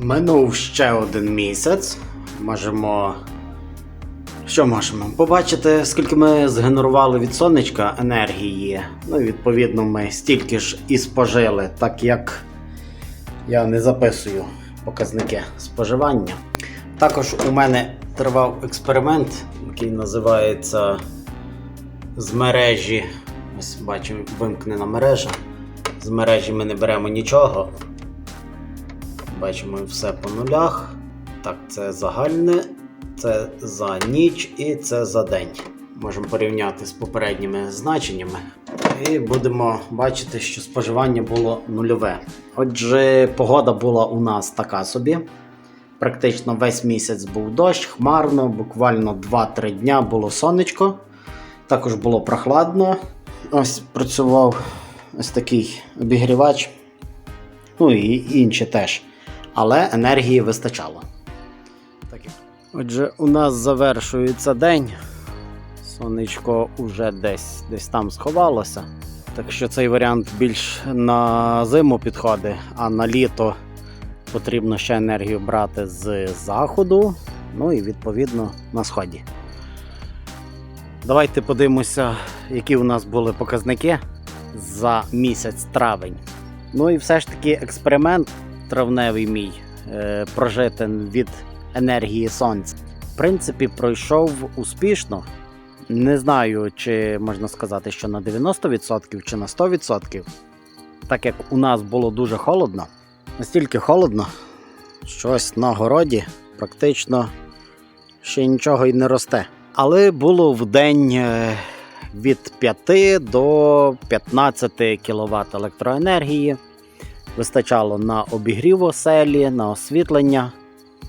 Минув ще один місяць. Можемо. Що можемо? Побачити, скільки ми згенерували від сонечка енергії. Ну, відповідно, ми стільки ж і спожили, так як я не записую показники споживання. Також у мене тривав експеримент, який називається з мережі. Ось бачимо, вимкнена мережа. З мережі ми не беремо нічого. Бачимо все по нулях. Так, це загальне, це за ніч і це за день. Можемо порівняти з попередніми значеннями. І будемо бачити, що споживання було нульове. Отже, погода була у нас така собі. Практично весь місяць був дощ, хмарно, буквально 2-3 дня було сонечко. Також було прохладно. Ось працював ось такий обігрівач. Ну і інші теж. Але енергії вистачало. Отже, у нас завершується день. Сонечко уже десь, десь там сховалося. Так що цей варіант більш на зиму підходить, а на літо потрібно ще енергію брати з заходу, ну і відповідно на сході. Давайте подивимося, які у нас були показники за місяць травень. Ну і все ж таки експеримент травневий мій е, прожити від енергії сонця. В принципі, пройшов успішно. Не знаю, чи можна сказати, що на 90% чи на 100%. Так як у нас було дуже холодно, настільки холодно, що на городі практично ще нічого й не росте. Але було в день е, від 5 до 15 кВт електроенергії. Вистачало на обігрів оселі, на освітлення.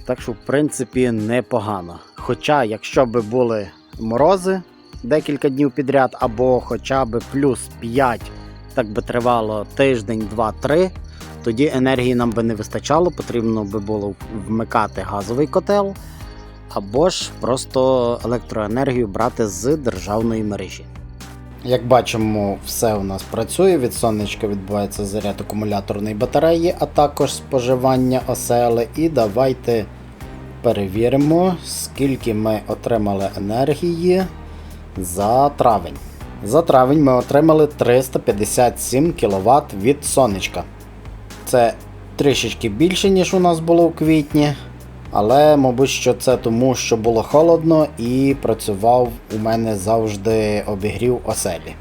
Так що, в принципі, непогано. Хоча, якщо б були морози декілька днів підряд, або хоча б плюс 5, так би тривало тиждень, два-три, тоді енергії нам би не вистачало, потрібно би було вмикати газовий котел, або ж просто електроенергію брати з державної мережі. Як бачимо, все у нас працює. Від сонечка відбувається заряд акумуляторної батареї, а також споживання осели. І давайте перевіримо, скільки ми отримали енергії за травень. За травень ми отримали 357 кВт від сонечка. Це трішечки більше, ніж у нас було в квітні. Але, мабуть, що це тому, що було холодно і працював у мене завжди обігрів оселі.